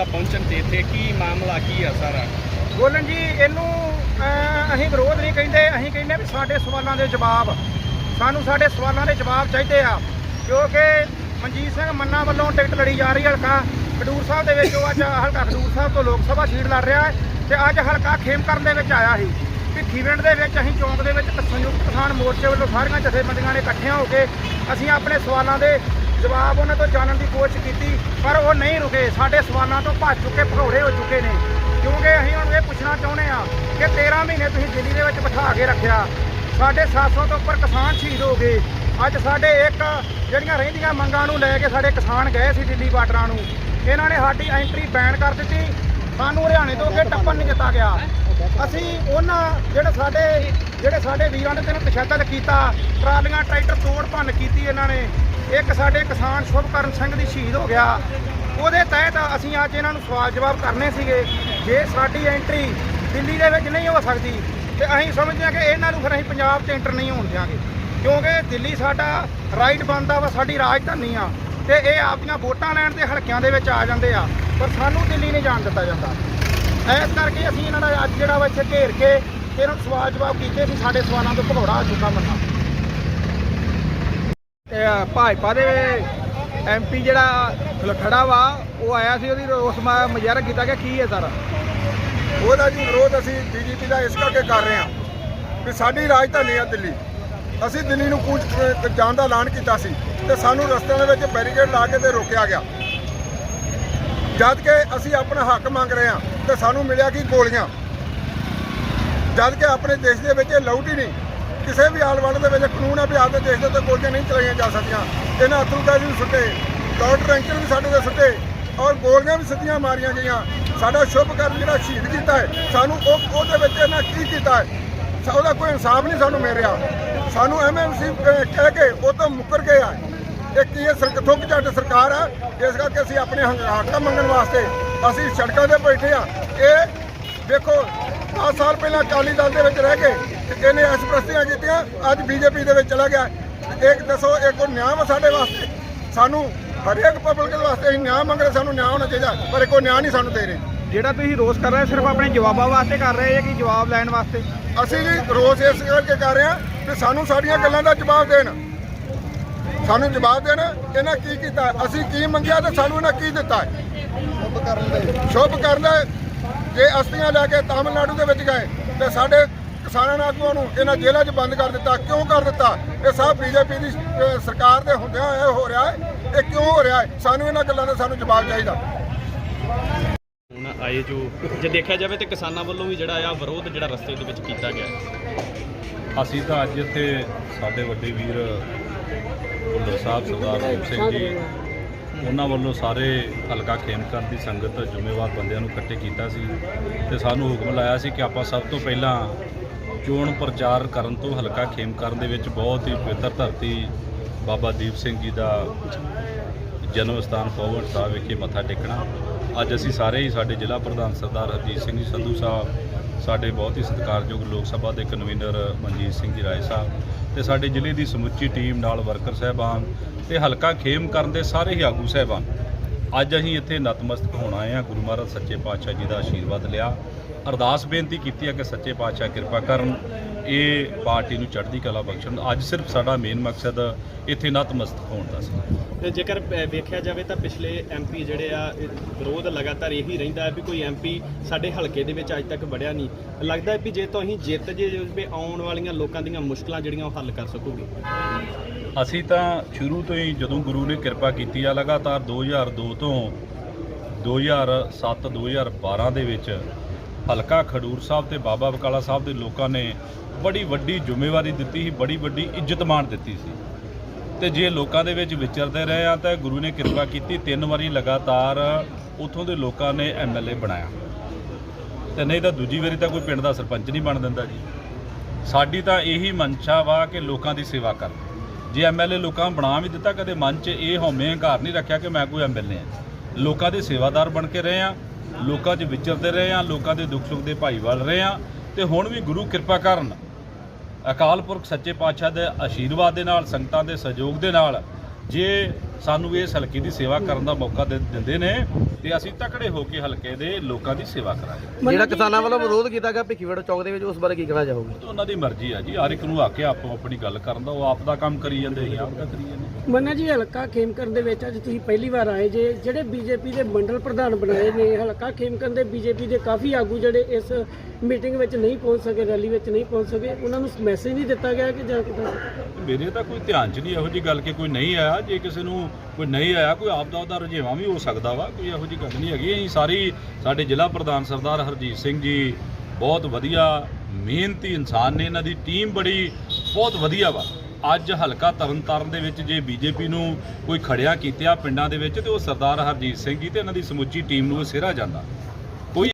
ਦਾ ਪਹੁੰਚਣ ਤੇ ਇੱਥੇ ਕੀ ਮਾਮਲਾ ਕੀ ਆ ਸਾਰਾ? ਗੋਲਨ ਜੀ ਇਹਨੂੰ ਅਹ, ਅਸੀਂ ਵਿਰੋਧ ਨਹੀਂ ਕਹਿੰਦੇ ਅਸੀਂ ਕਹਿੰਦੇ ਵੀ ਸਾਡੇ ਸਵਾਲਾਂ ਦੇ ਜਵਾਬ। ਸਾਨੂੰ ਸਾਡੇ ਸਵਾਲਾਂ ਦੇ ਜਵਾਬ ਚਾਹੀਦੇ ਆ ਕਿਉਂਕਿ ਮਨਜੀਤ ਸਿੰਘ ਮੰਨਾ ਵੱਲੋਂ ਟਿਕਟ ਲੜੀ ਜਾ ਰਹੀ ਹਲਕਾ ਖਡੂਰ ਸਾਹਿਬ ਦੇ ਵਿੱਚ। ਉਹ ਅੱਜ ਹਲਕਾ ਖਡੂਰ ਸਾਹਿਬ ਤੋਂ ਲੋਕ ਸਭਾ ਸੀਟ ਲੜ ਰਿਹਾ ਹੈ ਤੇ ਅੱਜ ਹਲਕਾ ਖੇਮਕਰਨ ਦੇ ਵਿੱਚ ਆਇਆ ਸੀ। ਭਿੱਖੀਵਿੰਡ ਦੇ ਵਿੱਚ ਅਸੀਂ ਚੌਂਕ ਦੇ ਵਿੱਚ ਸੰਯੁਕਤ ਕਿਸਾਨ ਮੋਰਚੇ ਵੱਲੋਂ ਸਾਰੀਆਂ ਜਥੇਬੰਦੀਆਂ ਨੇ ਇਕੱਠੀਆਂ ਹੋ ਕੇ ਅਸੀਂ ਆਪਣੇ ਸਵਾਲਾਂ ਦੇ ਜਵਾਬ ਉਹਨਾਂ ਤੋਂ ਜਾਣਨ ਦੀ ਕੋਸ਼ਿਸ਼ ਕੀਤੀ, ਪਰ ਉਹ ਨਹੀਂ ਰੁਕੇ। ਸਾਡੇ ਸਵਾਲਾਂ ਤੋਂ ਭੱਜ ਚੁੱਕੇ, ਭਗੌੜੇ ਹੋ ਚੁੱਕੇ ਨੇ। ਕਿਉਂਕਿ ਅਸੀਂ ਹੁਣ ਇਹ ਪੁੱਛਣਾ ਚਾਹੁੰਦੇ ਆ ਕਿ 13 ਮਹੀਨੇ ਤੁਸੀਂ ਦਿੱਲੀ ਦੇ ਵਿੱਚ ਬਿਠਾ ਕੇ ਰੱਖਿਆ। ਸਾਡੇ 700 ਤੋਂ ਉੱਪਰ ਕਿਸਾਨ ਸ਼ਹੀਦ ਹੋ ਗਏ। ਅੱਜ ਸਾਡੇ ਇੱਕ ਜਿਹੜੀਆਂ ਰਹਿੰਦੀਆਂ ਮੰਗਾਂ ਨੂੰ ਲੈ ਕੇ ਸਾਡੇ ਕਿਸਾਨ ਗਏ ਸੀ ਦਿੱਲੀ ਬਾਰਡਰਾਂ ਨੂੰ। ਇਹਨਾਂ ਨੇ ਸਾਡੀ ਐਂਟਰੀ ਬੈਨ ਕਰ ਦਿੱਤੀ। ਸਾਨੂੰ ਹਰਿਆਣੇ ਤੋਂ ਅੱਗੇ ਟੱਪਣ ਨਹੀਂ ਦਿੱਤਾ ਗਿਆ। ਅਸੀਂ ਉਹਨਾਂ ਜਿਹੜੇ ਸਾਡੇ ਜਿਹੜੇ ਸਾਡੇ ਵੀਰਾਂ ਨੇ ਤੈਨੂੰ ਤਸ਼ੱਦਦ ਕੀਤਾ, ਟਰਾਲੀਆਂ, ਟਰੈਕਟਰ ਤੋੜ ਭੰਨ ਕੀਤੀ ਇਹਨਾਂ ਨੇ। ਇੱਕ ਸਾਡੇ ਕਿਸਾਨ ਸ਼ੁਭਕਰਨ ਸਿੰਘ ਦੀ ਸ਼ਹੀਦ ਹੋ ਗਿਆ। ਉਹਦੇ ਤਹਿਤ ਅਸੀਂ ਅੱਜ ਇਹਨਾਂ ਨੂੰ ਸਵਾਲ ਜਵਾਬ ਕਰਨੇ ਸੀਗੇ, ਜੇ ਸਾਡੀ ਐਂਟਰੀ ਦਿੱਲੀ ਦੇ ਵਿੱਚ ਨਹੀਂ ਹੋ ਸਕਦੀ, ਤੇ ਅਸੀਂ ਸਮਝਦੇ ਹਾਂ ਕਿ ਇਹਨਾਂ ਨੂੰ ਫਿਰ ਅਸੀਂ ਪੰਜਾਬ 'ਚ ਐਂਟਰ ਨਹੀਂ ਹੋਣ ਦਿਆਂਗੇ। ਕਿਉਂਕਿ ਦਿੱਲੀ ਸਾਡਾ ਰਾਈਟ ਬਣਦਾ ਵਾ, ਸਾਡੀ ਰਾਜਧਾਨੀ ਆ, ਤੇ ਇਹ ਆਪਦੀਆਂ ਵੋਟਾਂ ਲੈਣ ਦੇ ਹਲਕਿਆਂ ਦੇ ਵਿੱਚ ਆ ਜਾਂਦੇ ਆ, ਪਰ ਸਾਨੂੰ ਦਿੱਲੀ ਨਹੀਂ ਜਾਣ ਦਿੱਤਾ ਜਾਂਦਾ। ਇਸ ਕਰਕੇ ਅਸੀਂ ਇਹਨਾਂ ਦਾ ਅੱਜ ਜਿਹੜਾ ਵਾ ਇੱਥੇ ਘੇਰ ਕੇ ਇਹਨਾਂ ਨੂੰ ਸਵਾਲ ਜਵਾਬ ਕੀਤੇ ਸੀ ਸਾਡੇ ਸਵਾਲਾਂ ਤੋਂ ਭਗੌੜਾ ਚੁੱਕਾ ਮੰਨਾ ਭਾਜਪਾ ਦੇ ਐਮਪੀ ਜਿਹੜਾ ਖੜਾ ਵਾ, ਉਹ ਆਇਆ ਸੀ ਉਹਦੀ ਰੋਸ ਮੁਜ਼ਾਹਰਾ ਕੀਤਾ ਗਿਆ, ਕੀ ਹੈ ਸਾਰਾ? ਉਹਦਾ ਜੀ ਵਿਰੋਧ ਅਸੀਂ ਬੀਜੇਪੀ ਦਾ ਇਸ ਕਰਕੇ ਕਰ ਰਹੇ ਹਾਂ ਕਿ ਸਾਡੀ ਰਾਜਧਾਨੀ ਆ ਦਿੱਲੀ। ਅਸੀਂ ਦਿੱਲੀ ਨੂੰ ਕੂਚ ਜਾਣ ਦਾ ਐਲਾਨ ਕੀਤਾ ਸੀ ਤੇ ਸਾਨੂੰ ਰਸਤਿਆਂ ਦੇ ਵਿੱਚ ਬੈਰੀਕੇਡ ਲਾ ਕੇ ਤੇ ਰੋਕਿਆ ਗਿਆ। ਜਦ ਕਿ ਅਸੀਂ ਆਪਣਾ ਹੱਕ ਮੰਗ ਰਹੇ ਹਾਂ ਤੇ ਸਾਨੂੰ ਮਿਲਿਆ ਕਿ ਗੋਲੀਆਂ। ਜਦ ਕਿ ਆਪਣੇ ਦੇਸ਼ ਦੇ ਵਿੱਚ ਇਹ ਲਾਊਟ ਹੀ ਨਹੀਂ ਕਿਸੇ ਵੀ ਆਲ ਵਰਲਡ ਦੇ ਵਿੱਚ ਕਾਨੂੰਨ ਹੈ ਵੀ ਆਪਦੇ ਦੇਸ਼ ਦੇ ਉੱਤੇ ਗੋਲੀਆਂ ਨਹੀਂ ਚਲਾਈਆਂ ਜਾ ਸਕਦੀਆਂ। ਇਹਨਾਂ ਅਤੁਲ ਵੀ ਸੁੱਟੇ ਲਾਰਡ ਰੈਂਕਰ ਵੀ ਸਾਡੇ ਦੇ ਸੁੱਟੇ ਔਰ ਗੋਲੀਆਂ ਵੀ ਸਿੱਧੀਆਂ ਮਾਰੀਆਂ ਗਈਆਂ। ਸਾਡਾ ਸ਼ੁਭ ਕਰਨ ਜਿਹੜਾ ਸ਼ਹੀਦ ਕੀਤਾ ਹੈ, ਸਾਨੂੰ ਉਹ ਉਹਦੇ ਵਿੱਚ ਇਹਨਾਂ ਕੀ ਕੀਤਾ ਹੈ? ਉਹਦਾ ਕੋਈ ਇਨਸਾਫ ਨਹੀਂ ਸਾਨੂੰ ਮਿਲ ਰਿਹਾ। ਸਾਨੂੰ ਐਮਐਮਸੀ ਕਹਿ ਕੇ ਉਹ ਤੋਂ ਮੁੱਕਰ ਗਏ ਆ ਇਹ ਕੀ ਇਹ ਸਰ ਥੁੱਕ ਝੱਟ ਸਰਕਾਰ ਆ ਇਸ ਕਰਕੇ ਅਸੀਂ ਆਪਣੇ ਹੰਗ- ਮੰਗਣ ਵਾਸਤੇ ਅਸੀਂ ਸੜਕਾਂ ਤੇ ਬੈਠੇ ਆ ਇਹ ਦੇਖੋ 10 ਸਾਲ ਪਹਿਲਾਂ ਅਕਾਲੀ ਦਲ ਦੇ ਵਿੱਚ ਰਹਿ ਕੇ ਇਹਨੇ ਐਸਪ੍ਰਸਤੀਆਂ ਕੀਤੀਆਂ ਅੱਜ ਬੀਜੇਪੀ ਦੇ ਵਿੱਚ ਚਲਾ ਗਿਆ। ਇੱਕ ਦੱਸੋ ਇਹ ਕੋਈ ਨਿਆਂ ਵਾ ਸਾਡੇ ਵਾਸਤੇ। ਸਾਨੂੰ ਹਰੇਕ ਪਬਲਿਕ ਦੇ ਵਾਸਤੇ ਅਸੀਂ ਨਿਆਂ ਮੰਗ ਰਹੇ ਸਾਨੂੰ ਨਿਆਂ ਹੋਣਾ ਚਾਹੀਦਾ ਪਰ ਕੋਈ ਨਿਆਂ ਨਹੀਂ ਸਾਨੂੰ ਦੇ ਰਹੇ। ਜਿਹੜਾ ਤੁਸੀਂ ਰੋਸ ਕਰ ਰਹੇ ਸਿਰਫ ਆਪਣੇ ਜਵਾਬਾਂ ਵਾਸਤੇ ਕਰ ਰਹੇ ਹੋ ਕਿ ਜਵਾਬ ਲੈਣ ਵਾਸਤੇ? ਅਸੀਂ ਜੀ ਰੋਸ ਇਸ ਕਰਕੇ ਕਰ ਰਹੇ ਹਾਂ ਕਿ ਸਾਨੂੰ ਸਾਡੀਆਂ ਗੱਲਾਂ ਦਾ ਜਵਾਬ ਦੇਣ। ਸਾਨੂੰ ਜਵਾਬ ਦੇਣ ਇਹਨਾਂ ਕੀ ਕੀਤਾ? ਅਸੀਂ ਕੀ ਮੰਗਿਆ ਤੇ ਸਾਨੂੰ ਇਹਨਾਂ ਕੀ ਦਿੱਤਾ? ਹੈ ਸ਼ੁਭ ਕਰਨ ਦੇ। ਸ਼ੁਭ ਕਰਨ ਦੇ। ਜੇ ਅਸਤੀਆਂ ਲੈ ਕੇ ਤਾਮਿਲਨਾਡੂ ਦੇ ਵਿੱਚ ਗਏ ਤੇ ਸਾਡੇ ਕਿਸਾਨਾਂ ਆਗੂਆਂ ਨੂੰ ਇਹਨਾਂ ਜੇਲ੍ਹਾਂ 'ਚ ਬੰਦ ਕਰ ਦਿੱਤਾ। ਕਿਉਂ ਕਰ ਦਿੱਤਾ? ਇਹ ਸਭ ਬੀਜੇਪੀ ਦੀ ਸਰਕਾਰ ਦੇ ਹੁੰਦਿਆਂ ਇਹ ਹੋ ਰਿਹਾ ਹੈ। ਇਹ ਕਿਉਂ ਹੋ ਰਿਹਾ ਹੈ? ਸਾਨੂੰ ਇਹਨਾਂ ਗੱਲਾਂ ਦਾ ਸਾਨੂੰ ਜਵਾਬ ਚਾਹੀਦਾ। ਹੁਣ ਆਏ ਜੋ ਜੇ ਦੇਖਿਆ ਜਾਵੇ ਤੇ ਕਿਸਾਨਾਂ ਵੱਲੋਂ ਵੀ ਜਿਹੜਾ ਆ ਵਿਰੋਧ ਜਿਹੜਾ ਰਸਤੇ ਦੇ ਵਿੱਚ ਕੀਤਾ ਗਿਆ ਅਸੀਂ ਤਾਂ ਅੱਜ ਇੱਥੇ ਸਾਡੇ ਵੱਡੇ ਵੀਰ ਭੁੱਲਰ ਸਾਹਿਬ ਸਰਦਾਰ ਰੂਪ ਸਿੰਘ ਜੀ ਉਹਨਾਂ ਵੱਲੋਂ ਸਾਰੇ ਹਲਕਾ ਖੇਮਕਰਨ ਦੀ ਸੰਗਤ ਜ਼ਿੰਮੇਵਾਰ ਬੰਦਿਆਂ ਨੂੰ ਇਕੱਠੇ ਕੀਤਾ ਸੀ ਤੇ ਸਾਨੂੰ ਹੁਕਮ ਲਾਇਆ ਸੀ ਕਿ ਆਪਾਂ ਸਭ ਤੋਂ ਪਹਿਲਾਂ ਚੋਣ ਪ੍ਰਚਾਰ ਕਰਨ ਤੋਂ ਹਲਕਾ ਖੇਮ ਕਰਨ ਦੇ ਵਿੱਚ ਬਹੁਤ ਹੀ ਪਵਿੱਤਰ ਧਰਤੀ ਬਾਬਾ ਦੀਪ ਸਿੰਘ ਜੀ ਦਾ ਜਨਮ ਸਥਾਨ ਫੋਵਰਡ ਸਾਹਿਬ ਵਿਖੇ ਮੱਥਾ ਟੇਕਣਾ। ਅੱਜ ਅਸੀਂ ਸਾਰੇ ਹੀ ਸਾਡੇ ਜ਼ਿਲ੍ਹਾ ਪ੍ਰਧਾਨ ਸਰਦਾਰ ਹਰਜੀਤ ਸਿੰਘ ਜੀ ਸੰਧੂ ਸਾਹਿਬ, ਸਾਡੇ ਬਹੁਤ ਹੀ ਸਤਿਕਾਰਯੋਗ ਲੋਕ ਸਭਾ ਦੇ ਕਨਵੀਨਰ ਮਨਜੀਤ ਸਿੰਘ ਜੀ ਰਾਏ ਸਾਹਿਬ ਤੇ ਸਾਡੇ ਜ਼ਿਲ੍ਹੇ ਦੀ ਸਮੁੱਚੀ ਟੀਮ ਨਾਲ ਵਰਕਰ ਸਹਿਬਾਨ ਤੇ ਹਲਕਾ ਖੇਮ ਕਰਨ ਦੇ ਸਾਰੇ ਹੀ ਆਗੂ ਸਹਿਬਾਨ। ਅੱਜ ਅਸੀਂ ਇੱਥੇ ਨਤਮਸਤਕ ਹੋਣ ਆਏ ਹਾਂ। ਗੁਰੂ ਮਹਾਰਾਜ ਸੱਚੇ ਪਾਤਸ਼ਾਹ ਜੀ ਦਾ ਆਸ਼ੀਰਵਾਦ ਲਿਆ। ਅਰਦਾਸ ਬੇਨਤੀ ਕੀਤੀ ਹੈ ਕਿ ਸੱਚੇ ਪਾਤਸ਼ਾਹ ਕਿਰਪਾ ਕਰਨ। ਇਹ ਪਾਰਟੀ ਨੂੰ ਚੜ੍ਹਦੀ ਕਲਾ ਬਖਸ਼ਣ ਅੱਜ ਸਿਰਫ ਸਾਡਾ ਮੇਨ ਮਕਸਦ ਇੱਥੇ ਨਤਮਸਤਕ ਹੋਣ ਦਾ ਸੀ। ਤੇ ਜੇਕਰ ਅ, ਵੇਖਿਆ ਜਾਵੇ ਤਾਂ ਪਿਛਲੇ ਐਮਪੀ ਜਿਹੜੇ ਆ ਇਹ ਵਿਰੋਧ ਲਗਾਤਾਰ ਇਹੀ ਰਹਿੰਦਾ ਹੈ ਵੀ ਕੋਈ ਐਮਪੀ ਸਾਡੇ ਹਲਕੇ ਦੇ ਵਿੱਚ ਅੱਜ ਤੱਕ ਵੜਿਆ ਨਹੀਂ। ਲੱਗਦਾ ਹੈ ਵੀ ਜੇ ਤੋਂ ਅਸੀਂ ਜਿੱਤ ਜੇ ਵੀ ਆਉਣ ਵਾਲੀਆਂ ਲੋਕਾਂ ਦੀਆਂ ਮੁਸ਼ਕਲਾਂ ਜਿਹੜੀਆਂ ਉਹ ਹੱਲ ਕਰ ਸਕੂਗੇ। ਅਸੀਂ ਤਾਂ ਸ਼ੁਰੂ ਤੋਂ ਹੀ ਜਦੋਂ ਗੁਰੂ ਨੇ ਕਿਰਪਾ ਕੀਤੀ ਆ ਲਗਾਤਾਰ 2002 ਤੋਂ 2007 2012 ਦੇ ਵਿੱਚ ਹਲਕਾ ਖਡੂਰ ਸਾਹਿਬ ਤੇ ਬਾਬਾ ਬਕਾਲਾ ਸਾਹਿਬ ਦੇ ਲੋਕਾਂ ਨੇ ਬੜੀ ਵੱਡੀ ਜ਼ਿੰਮੇਵਾਰੀ ਦਿੱਤੀ ਸੀ, ਬੜੀ ਵੱਡੀ ਇੱਜ਼ਤ ਮਾਣ ਦਿੱਤੀ ਸੀ। ਤੇ ਜੇ ਲੋਕਾਂ ਦੇ ਵਿੱਚ ਵਿਚਰਦੇ ਰਹੇ ਆ ਤਾਂ ਗੁਰੂ ਨੇ ਕਿਰਪਾ ਕੀਤੀ, ਤਿੰਨ ਵਾਰੀ ਲਗਾਤਾਰ ਉਥੋਂ ਦੇ ਲੋਕਾਂ ਨੇ ਐਮਐਲਏ ਬਣਾਇਆ। ਤੇ ਨਹੀਂ ਤਾਂ ਦੂਜੀ ਵਾਰੀ ਤਾਂ ਕੋਈ ਪਿੰਡ ਦਾ ਸਰਪੰਚ ਨਹੀਂ ਬਣ ਦਿੰਦਾ ਜੀ। ਸਾਡੀ ਤਾਂ ਇਹੀ ਮਨਸ਼ਾ ਵਾ ਕਿ ਲੋਕਾਂ ਦੀ ਸੇਵਾ ਕਰ ਜੇ ਐਮਐਲਏ ਲੋਕਾਂ ਨੂੰ ਬਣਾ ਵੀ ਦਿੱਤਾ, ਕਦੇ ਮਨ 'ਚ ਇਹ ਹਉਮੈ ਹੰਕਾਰ ਨਹੀਂ ਰੱਖਿਆ ਕਿ ਮੈਂ ਕੋਈ ਐਮਐਲਏ ਹਾਂ ਲੋਕਾਂ ਦੇ ਸੇਵਾਦਾਰ ਬਣ ਕੇ ਰਹੇ ਆ। ਲੋਕਾਂ 'ਚ ਵਿਚਰਦੇ ਰਹੇ ਆ ਲੋਕਾਂ ਦੇ ਦੁੱਖ ਸੁੱਖ ਦੇ ਭਾਈਵਾਲ ਰਹੇ ਆ ਤੇ ਹੁਣ ਵੀ ਗੁਰੂ ਕਿਰਪਾ ਕਰਨ, ਅਕਾਲ ਪੁਰਖ ਸੱਚੇ ਪਾਤਸ਼ਾਹ ਦੇ ਆਸ਼ੀਰਵਾਦ ਦੇ ਨਾਲ, ਸੰਗਤਾਂ ਦੇ ਸਹਿਯੋਗ ਦੇ ਨਾਲ, ਜੇ ਸਾਨੂੰ ਇਸ ਹਲਕੇ ਦੀ ਸੇਵਾ ਕਰਨ ਦਾ ਮੌਕਾ ਦੇ ਦਿੰਦੇ ਨੇ ਤੇ ਅਸੀਂ ਤਕੜੇ ਹੋ ਕੇ ਹਲਕੇ ਦੇ ਲੋਕਾਂ ਦੀ ਸੇਵਾ ਕਰਾਂਗੇ। ਜਿਹੜਾ ਕਿਸਾਨਾਂ ਵੱਲੋਂ ਵਿਰੋਧ ਕੀਤਾ ਗਿਆ ਭਿੱਖੀਵੜ ਚੌਕ ਦੇ ਵਿੱਚ ਉਸ ਬਾਰੇ ਕੀ ਕਹਿਣਾ ਚਾਹੋਗੇ? ਉਹ ਤਾਂ ਉਹਨਾਂ ਦੀ ਮਰਜ਼ੀ ਆ ਜੀ ਹਰ ਇੱਕ ਨੂੰ ਆ ਕੇ ਆਪੋ ਆਪਣੀ ਗੱਲ ਕਰਨ ਦਾ ਉਹ ਆਪ ਦਾ ਕੰਮ ਕਰੀ ਜਾਂਦੇ ਅਸੀਂ ਆਪ ਦਾ ਕਰੀ ਜਾਂਦੇ ਮੰਨਾ ਜੀ ਹਲਕਾ ਖੇਮਕਰਨ ਦੇ ਵਿੱਚ ਅੱਜ ਤੁਸੀਂ ਪਹਿਲੀ ਵਾਰ ਆਏ ਜੇ ਜਿਹੜੇ ਬੀਜੇਪੀ ਦੇ ਮੰਡਲ ਪ੍ਰਧਾਨ ਬਣਾਏ ਨੇ ਹਲਕਾ ਖੇਮਕਰਨ ਦੇ ਬੀਜੇਪੀ ਦੇ ਕਾਫੀ ਆਗੂ ਜਿਹੜੇ ਇਸ ਮੀਟਿੰਗ ਵਿੱਚ ਨਹੀਂ ਪਹੁੰਚ ਸਕੇ ਰੈਲੀ ਵਿੱਚ ਨਹੀਂ ਪਹੁੰਚ ਸਕੇ ਉਹਨਾਂ ਨੂੰ ਮੈਸੇਜ ਨਹੀਂ ਦਿੱਤਾ ਗਿਆ ਕਿ ਜਾਂ ਕਿਦਾਂ? ਮੇਰੇ ਤਾਂ ਕੋਈ ਧਿਆਨ 'ਚ ਨਹੀਂ ਇਹੋ ਜੀ ਗੱਲ ਕਿ ਕੋਈ ਨਹੀਂ ਆਇਆ ਜੇ ਕਿਸੇ ਨੂੰ ਕੋਈ ਨਹੀਂ ਆਇਆ, ਕੋਈ ਆਪ ਦਾ ਉਹਦਾ ਰੁਝੇਵਾਂ ਵੀ ਹੋ ਸਕਦਾ ਵਾ, ਕੋਈ ਇਹੋ ਜੀ ਗੱਲ ਨਹੀਂ ਹੈਗੀ। ਅਸੀਂ ਸਾਰੀ ਸਾਡੇ ਜ਼ਿਲ੍ਹਾ ਪ੍ਰਧਾਨ ਸਰਦਾਰ ਹਰਜੀਤ ਸਿੰਘ ਜੀ ਬਹੁਤ ਵਧੀਆ ਮਿਹਨਤੀ ਇਨਸਾਨ ਨੇ, ਇਹਨਾਂ ਦੀ ਟੀਮ ਬੜੀ, ਬਹੁਤ ਵਧੀਆ ਵਾ। ਅੱਜ ਹਲਕਾ ਤਰਨਤਾਰਨ ਦੇ ਵਿੱਚ ਜੇ ਬੀਜੇਪੀ ਨੂੰ ਕੋਈ ਖੜਿਆ ਕੀਤਿਆ ਪਿੰਡਾਂ ਦੇ ਵਿੱਚ, ਤੇ ਉਹ ਸਰਦਾਰ ਹਰਜੀਤ ਸਿੰਘ ਜੀ ਤੇ ਇਹਨਾਂ ਦੀ ਸਮੁੱਚੀ ਟੀਮ ਨੂੰ ਉਹ ਸਿਹਰਾ ਜਾਂਦਾ।